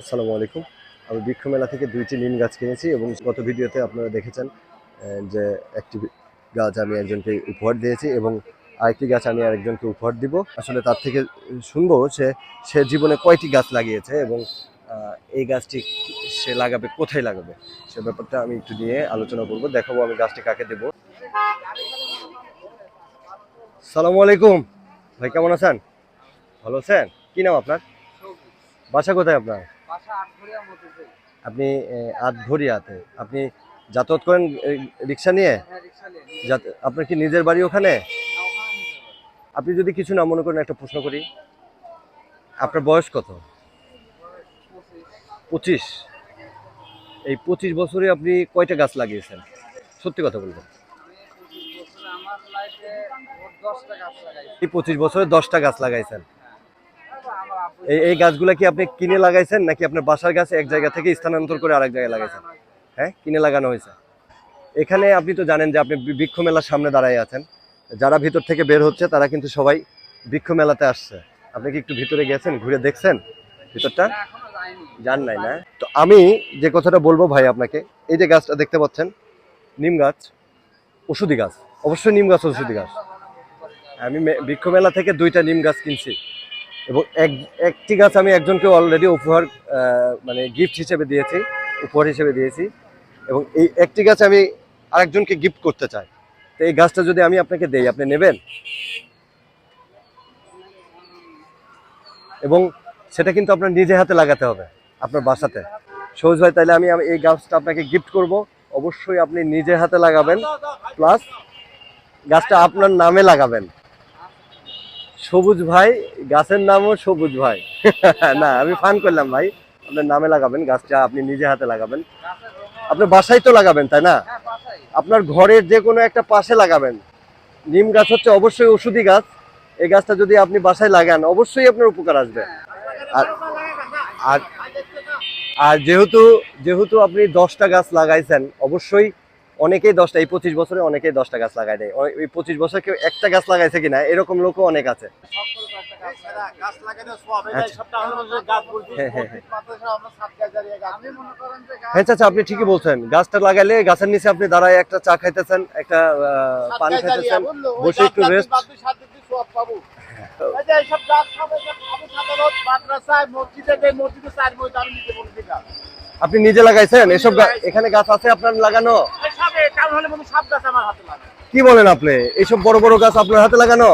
আসসালামু আলাইকুম। আমি বৃক্ষ মেলা থেকে দুইটি নিম গাছ কিনেছি এবং গত ভিডিওতে আপনারা দেখেছেন যে একটি গাছ আমি একজনকে উপহার দিয়েছি এবং আরেকটি গাছ আমি আরেকজনকে উপহার দিব। আসলে তার থেকে শুনব সে সে জীবনে কয়টি গাছ লাগিয়েছে এবং এই গাছটি সে লাগাবে কোথায় লাগাবে? সে ব্যাপারটা আমি একটু নিয়ে আলোচনা করব দেখাবো আমি গাছটি কাকে দেব। সালামু আলাইকুম। ভাই কেমন আছেন? ভালো আছেন? কি নাম আপনার? বাসা কোথায় আপনার? আপনি আটঘরিয়াতে। আপনি যাতায়াত করেন রিক্সা নিয়ে? যাত- আপনার কি নিজের বাড়ি ওখানে? আপনি যদি কিছু না মনে করেন একটা প্রশ্ন করি। আপনার বয়স কত? পঁচিশ। এই পঁচিশ বছরে আপনি কয়টা গাছ লাগিয়েছেন? সত্যি কথা বলবেন। এই পঁচিশ বছরে দশটা গাছ লাগাইছেন। এই গাছগুলা কি আপনি কিনে লাগাইছেন নাকি আপনার বাসার গাছ এক জায়গা থেকে স্থানান্তর করে আরেক জায়গায় লাগাইছেন? হ্যাঁ কিনে লাগানো হয়েছে। এখানে আপনি তো জানেন যে আপনি বৃক্ষ মেলার সামনে দাঁড়ায় আছেন। যারা ভিতর থেকে বের হচ্ছে, তারা কিন্তু সবাই বৃক্ষ মেলাতে আসছে। আপনি কি একটু ভিতরে গেছেন, ঘুরে দেখছেন ভিতরটা? জান নাই না? তো আমি যে কথাটা বলব ভাই আপনাকে, এই যে গাছটা দেখতে পাচ্ছেন, নিম গাছ, ওষুধি গাছ। অবশ্যই নিম গাছ, ওষুধি গাছ। আমি বৃক্ষ মেলা থেকে দুইটা নিম গাছ কিনছি। এবং এক একটি গাছ আমি একজনকে অলরেডি উপহার মানে গিফট হিসেবে দিয়েছি, উপহার হিসেবে দিয়েছি। এবং এই একটি গাছ আমি আরেকজনকে গিফট করতে চাই। তো এই গাছটা যদি আমি আপনাকে দেই, আপনি নেবেন? এবং সেটা কিন্তু আপনার নিজে হাতে লাগাতে হবে, আপনার বাসাতে। সহজ হয় তাহলে আমি আমি এই গাছটা আপনাকে গিফট করব। অবশ্যই আপনি নিজে হাতে লাগাবেন প্লাস গাছটা আপনার নামে লাগাবেন। সবুজ ভাই, গাছের নামও সবুজ ভাই। না, আমি ফান করলাম ভাই। আপনার নামে লাগাবেন, গাছটা আপনি নিজে হাতে লাগাবেন। আপনার বাসায় তো লাগাবেন, তাই না? আপনার ঘরের যে কোনো একটা পাশে লাগাবেন। নিম গাছ হচ্ছে অবশ্যই ওষুধি গাছ। এই গাছটা যদি আপনি বাসায় লাগান, অবশ্যই আপনার উপকার আসবে। আর আর আর যেহেতু যেহেতু আপনি দশটা গাছ লাগাইছেন, অবশ্যই অনেকেই দশটা এই পঁচিশ বছরে অনেকেই দশটা গাছ লাগায় দেয়। ওই- ওই পঁচিশ বছর কেউ একটা গাছ লাগাইছে কিনা এরকম লোকও অনেক আছে। আচ্ছা। হ্যাঁ, হ্যাঁ, হ্যাঁ। হ্যাঁ চাচা আপনি ঠিকই বলছেন। গাছটা লাগাইলে গাছের নিচে আপনি দাঁড়ায় একটা চা খাইতেছেন একটা আহ, পান খাইতেছেন বসে একটু রেস্ট আপনি নিজে লাগাইছেন? এসব এখানে গাছ আছে আপনার লাগানো? কি বলেন আপনি? এইসব বড় বড় গাছ আপনার হাতে লাগানো?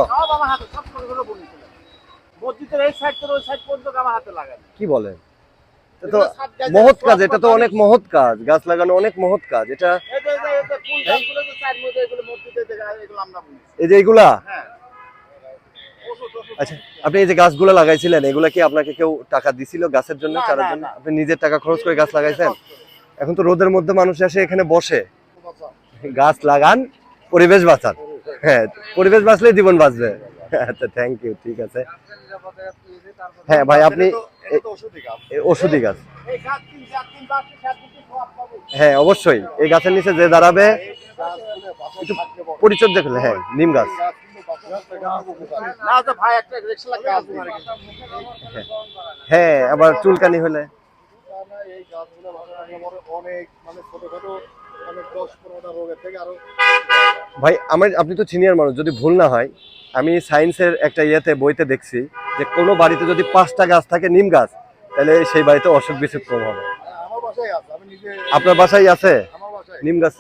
মসজিদের এই সাইড থেকে ওই সাইড পর্যন্ত আমার হাতে লাগানো। কি বলেন? তো মহৎ কাজ এটা তো অনেক মহৎ কাজ। গাছ লাগানো অনেক মহৎ কাজ। এটা এই যে- গাছ, আমরা এইগুলা? হ্যাঁ। আচ্ছা আপনি এই যে গাছগুলো লাগাইছিলেন এগুলা কি আপনাকে কেউ টাকা দিছিল গাছের জন্য চারার জন্য? আপনি নিজের টাকা খরচ করে গাছ লাগাইছেন? এখন তো রোদের মধ্যে মানুষ আসে এখানে বসে। গাছ লাগান পরিবেশ বাঁচান হ্যাঁ পরিবেশ বাঁচলে জীবন বাঁচবে আচ্ছা থ্যাংক ইউ ঠিক আছে হ্যাঁ ভাই আপনি ওষুধি গাছ। হ্যাঁ অবশ্যই এই গাছের নিচে যে দাঁড়াবে বড়। পরিচর্যা করলে হ্যাঁ নিম গাছ একটা। হ্যাঁ আবার চুলকানি হলে অনেক মানে ছোটখাটো আরও ভাই আমার আপনি তো সিনিয়র মানুষ যদি ভুল না হয় আমি সায়েন্সের একটা ইয়েতে বইতে দেখছি যে কোনো বাড়িতে যদি পাঁচটা গাছ থাকে নিম গাছ তাহলে সেই বাড়িতে অসুখ বিসুখ কম হবে। আপনার বাসায় আছে? নিম গাছ?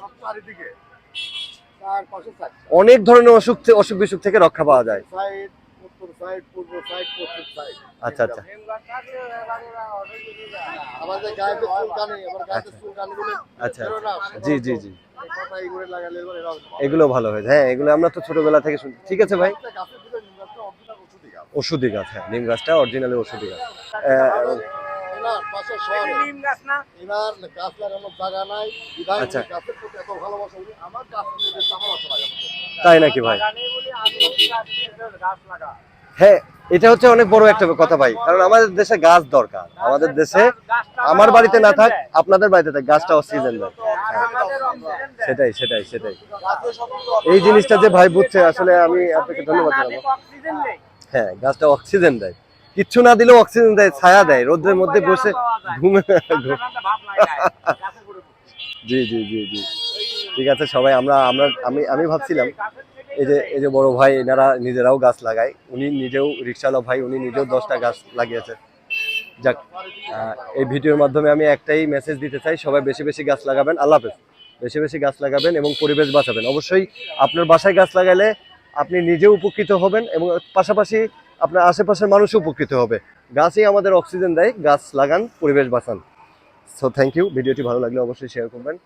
অনেক ধরনের অসুখ অসুখ বিসুখ থেকে রক্ষা পাওয়া যায়। সাইড পূর্ব সাইড পশ্চিম সাইড আচ্ছা আচ্ছা। আমাদের গায়ে তো চুলকানি আবার গায়ে গুলো আচ্ছা বেরো না, জি জি জি। এগুলো ভালো হয়েছে হ্যাঁ এগুলো আমরা তো ছোটবেলা থেকে শুনছি। ঠিক আছে ভাই? ওষুধি গাছ। হ্যাঁ নিম গাছটা অরিজিনালি ওষুধি গাছ। আচ্ছা। আমার আমার তাই নাকি ভাই? হ্যাঁ এটা হচ্ছে অনেক বড় একটা কথা ভাই। কারণ আমাদের দেশে গাছ দরকার। আমাদের দেশে আমার বাড়িতে না থাক, আপনাদের বাড়িতে থাক গাছটা অক্সিজেন দেয়। সেটাই সেটাই সেটাই। এই জিনিসটা যে ভাই বুঝছে, আসলে আমি আপনাকে ধন্যবাদ জানাব। হ্যাঁ গাছটা অক্সিজেন দেয়। কিচ্ছু না দিলেও অক্সিজেন দেয়, ছায়া দেয়। রোদ্রের মধ্যে বসে ঘুমে জি জি জি জি। ঠিক আছে সবাই, আমরা আমরা আমি আমি ভাবছিলাম এই যে এই যে বড় ভাই, এনারা নিজেরাও গাছ লাগায়। উনি নিজেও রিক্সাওয়ালা ভাই, উনি নিজেও দশটা গাছ লাগিয়েছে। যাক এই ভিডিওর মাধ্যমে আমি একটাই মেসেজ দিতে চাই, সবাই বেশি বেশি গাছ লাগাবেন। আল্লাহ হাফেজ। বেশি বেশি গাছ লাগাবেন এবং পরিবেশ বাঁচাবেন। অবশ্যই আপনার বাসায় গাছ লাগালে আপনি নিজেও উপকৃত হবেন এবং পাশাপাশি আপনার আশেপাশের মানুষও উপকৃত হবে। গাছই আমাদের অক্সিজেন দেয়, গাছ লাগান, পরিবেশ বাঁচান। সো থ্যাংক ইউ ভিডিওটি ভালো লাগলে অবশ্যই শেয়ার করবেন।